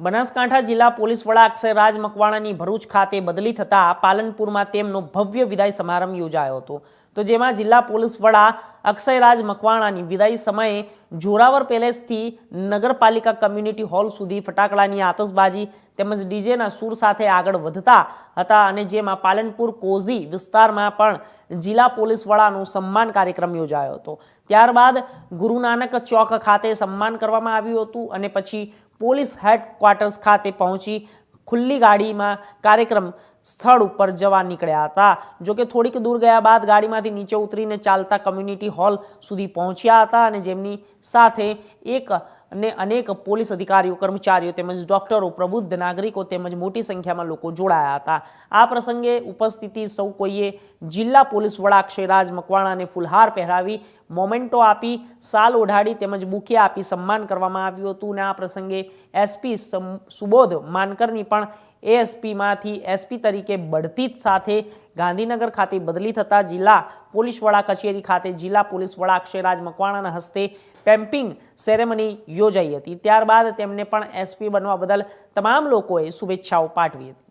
બનાસકાંઠા જિલ્લા પોલીસ વડા અક્ષયરાજ મકવાણાની ભરૂચ ખાતે બદલી થતાં પાલનપુરમાં તેમનો ભવ્ય વિદાય સમારંભ યોજાયો હતો. તો જેમાં જિલ્લા પોલીસ વડા અક્ષયરાજ મકવાણાની વિદાય સમયે જોરાવર પેલેસથી નગરપાલિકા કમ્યુનિટી હોલ સુધી ફટાકડાની આતશબાજી તેમજ ડીજેના સૂર સાથે આગળ વધતા હતા અને જેમાં પાલનપુર કોઝી વિસ્તારમાં પણ જિલ્લા પોલીસ વડાનો સન્માન કાર્યક્રમ યોજાયો હતો. ત્યારબાદ ગુરુ નાનક ચોક ખાતે સન્માન કરવામાં આવ્યું હતું અને પછી પોલીસ હેડક્વાર્ટર્સ ખાતે પહોંચી ખુલ્લી ગાડીમાં કાર્યક્રમ સ્થળ ઉપર જવા નીકળ્યા હતા. જોકે થોડીક દૂર ગયા બાદ ગાડીમાંથી નીચે ઉતરીને ચાલતા કમ્યુનિટી હોલ સુધી પહોંચ્યા હતા અને જેમની સાથે એક અને અનેક પોલીસ અધિકારીઓ, કર્મચારીઓ તેમજ ડોક્ટરો પ્રબુદ્ધ નાગરિકો તેમજ મોટી સંખ્યામાં લોકો જોડાયા હતા. આ પ્રસંગે ઉપસ્થિતિ સૌ કોઈએ જિલ્લા પોલીસ વડા અક્ષયરાજ મકવાણાને ફુલહાર પહેરાવી, મોમેન્ટો આપી, સાલ ઓઢાડી તેમજ બુકે આપી સન્માન કરવામાં આવ્યું હતું અને આ પ્રસંગે એસપી સુબોધ માનકરની પણ એએસપીમાંથી એસપી તરીકે બઢતી સાથે ગાંધીનગર ખાતે બદલી થતા જિલ્લા પોલીસ વડા કચેરી ખાતે જિલ્લા પોલીસ વડા અક્ષયરાજ મકવાણાના હસ્તે પેમ્પિંગ સેરેમની યોજાઈ હતી. ત્યારબાદ તેમને પણ એસપી બનવા બદલ તમામ લોકોએ શુભેચ્છાઓ પાઠવી હતી.